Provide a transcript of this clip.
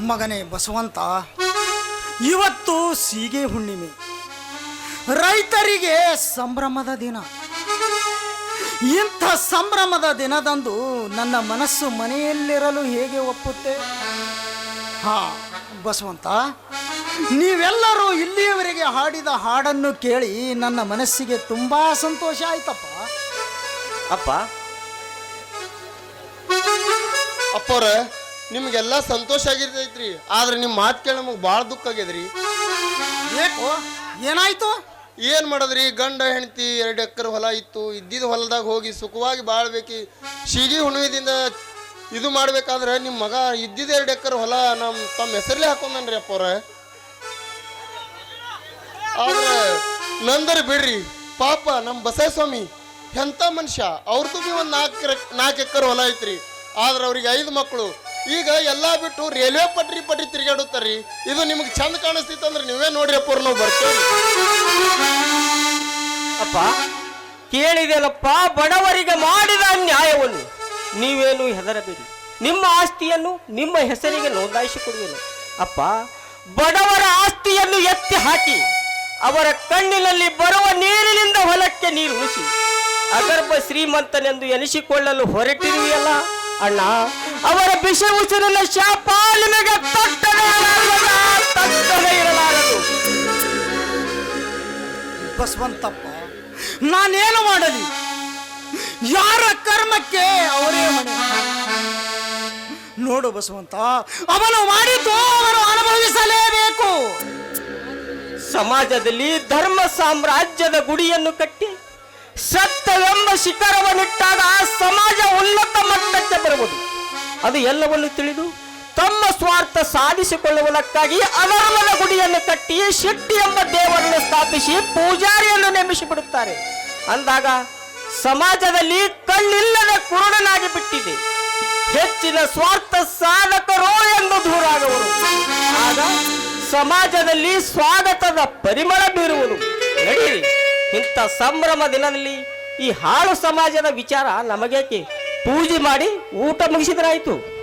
ಮಗನೇ ಬಸವಂತ, ಇವತ್ತು ಸೀಗೆ ಹುಣ್ಣಿಮೆ. ರೈತರಿಗೆ ಸಂಭ್ರಮದ ದಿನ. ಇಂಥ ಸಂಭ್ರಮದ ದಿನದಂದು ನನ್ನ ಮನಸ್ಸು ಮನೆಯಲ್ಲಿರಲು ಹೇಗೆ ಒಪ್ಪುತ್ತೆ? ಹಾ, ಬಸವಂತ, ನೀವೆಲ್ಲರೂ ಇಲ್ಲಿಯವರೆಗೆ ಹಾಡಿದ ಹಾಡನ್ನು ಕೇಳಿ ನನ್ನ ಮನಸ್ಸಿಗೆ ತುಂಬಾ ಸಂತೋಷ ಆಯ್ತಪ್ಪ. ಅಪ್ಪ. ಅಪ್ಪವ್ರ ನಿಮ್ಗೆಲ್ಲ ಸಂತೋಷ ಆಗಿರ್ತೈತ್ರಿ. ಆದ್ರೆ ನಿಮ್ಮ ಮಾತು ಕೇಳಿ ನಮಗೆ ಭಾಳ ದುಃಖ ಆಗ್ಯದ್ರಿ. ಏಕೋ ಏನಾಯ್ತು? ಏನ್ ಮಾಡದ್ರಿ? ಗಂಡ ಹೆಂಡತಿ ಎರಡು ಎಕರೆ ಹೊಲ ಇತ್ತು. ಇದ್ದಿದ್ದ ಹೊಲದಾಗ ಹೋಗಿ ಸುಖವಾಗಿ ಬಾಳ್ಬೇಕಿ. ಶೀಗಿ ಹುಣ್ಣಿದಿಂದ ಇದು ಮಾಡ್ಬೇಕಾದ್ರೆ ನಿಮ್ಮ ಮಗ ಇದ್ದಿದ್ದ ಎರಡು ಎಕರೆ ಹೊಲ ನಮ್ಮ ತಮ್ಮ ಹೆಸರಲ್ಲೇ ಹಾಕೊಂಡನ್ರಿ ಅಪ್ಪವ್ರ ಆದ್ರೆ ನಂದರಿ ಬಿಡ್ರಿ ಪಾಪ ನಮ್ಮ ಬಸವಸ್ವಾಮಿ ಎಂಥ ಮನುಷ್ಯ? ಅವ್ರದ್ದು ಬಿ ಒಂದು ನಾಲ್ಕು ನಾಲ್ಕು ಎಕರೆ ಹೊಲ ಐತ್ರಿ. ಆದ್ರೆ ಅವ್ರಿಗೆ ಐದು ಮಕ್ಕಳು ಈಗ ಎಲ್ಲ ಬಿಟ್ಟು ರೈಲ್ವೆ ಪಟ್ರಿ ಪಟ್ರಿ ತಿರುಗಾಡುತ್ತಾರ್ರಿ ಇದು ನಿಮ್ಗೆ ಚಂದ ಕಾಣಿಸ್ತಿತ್ತಂದ್ರೆ ನೀವೇ ನೋಡ್ರಿ ಪೂರ್ಣ ನಾವು ಬರ್ತೇವೆ. ಅಪ್ಪ, ಕೇಳಿದೆಯಲ್ಲಪ್ಪ, ಬಡವರಿಗೆ ಮಾಡಿದ ನ್ಯಾಯವನ್ನು ನೀವೇನು ಹೆದರಬೇಡಿ. ನಿಮ್ಮ ಆಸ್ತಿಯನ್ನು ನಿಮ್ಮ ಹೆಸರಿಗೆ ನೋಂದಾಯಿಸಿಕೊಡುವೆನು. ಅಪ್ಪ, ಬಡವರ ಆಸ್ತಿಯನ್ನು ಎತ್ತಿ ಹಾಕಿ, ಅವರ ಕಣ್ಣಿನಲ್ಲಿ ಬರುವ ನೀರಿನಿಂದ ಹೊಲಕ್ಕೆ ನೀರು ಉಳಿಸಿ, ಅಗರ್ಭ ಶ್ರೀಮಂತನೆಂದು ಎನಿಸಿಕೊಳ್ಳಲು ಹೊರಟಿರುವೆಯಲ್ಲ ಅಣ್ಣ? ಅವರ ಬಿಸಿ ಉಸಿರಿನ ಶಾಪ ನಿಮಗೆ ತಟ್ಟನೆ ತಟ್ಟನೆ ಇರಲಾರದು. ಬಸವಂತಪ್ಪ, ನಾನೇನು ಮಾಡಲಿ? ಯಾರ ಕರ್ಮಕ್ಕೆ ಅವರೇ ಮನೆ? ನೋಡು ಬಸವಂತ, ಅವನು ಮಾಡಿದ್ದು ಅವನು ಅನುಭವಿಸಲೇಬೇಕು. ಸಮಾಜದಲ್ಲಿ ಧರ್ಮ ಸಾಮ್ರಾಜ್ಯದ ಗುಡಿಯನ್ನು ಕಟ್ಟಿ ಸತ್ಯವೆಂಬ ಶಿಖರವನ್ನಿಟ್ಟಾಗ ಆ ಅದು ಎಲ್ಲವನ್ನು ತಿಳಿದು ತಮ್ಮ ಸ್ವಾರ್ಥ ಸಾಧಿಸಿಕೊಳ್ಳುವುದಕ್ಕಾಗಿ ಅಧರ್ಮದ ಗುಡಿಯನ್ನು ಕಟ್ಟಿ ಶೆಟ್ಟಿ ಎಂಬ ದೇವರನ್ನು ಸ್ಥಾಪಿಸಿ ಪೂಜಾರಿಯನ್ನು ನೇಮಿಸಿ ಬಿಡುತ್ತಾರೆ ಅಂದಾಗ ಸಮಾಜದಲ್ಲಿ ಕಣ್ಣಿಲ್ಲದ ಕುರುಡನಾಗಿ ಬಿಟ್ಟಿದೆ. ಹೆಚ್ಚಿನ ಸ್ವಾರ್ಥ ಸಾಧಕರು ಎಂದು ದೂರಾಗುವರು ಆಗ ಸಮಾಜದಲ್ಲಿ ಸ್ವಾಗತದ ಪರಿಮಳ ಬೀರುವುದು. ನಡೀರಿ, ಇಂಥ ಸಂಭ್ರಮ ದಿನದಲ್ಲಿ ಈ ಹಾಳು ಸಮಾಜದ ವಿಚಾರ ನಮಗೇಕೆ? ಪೂಜೆ ಮಾಡಿ ಊಟ ಮುಗಿಸಿದ್ರಾಯ್ತು.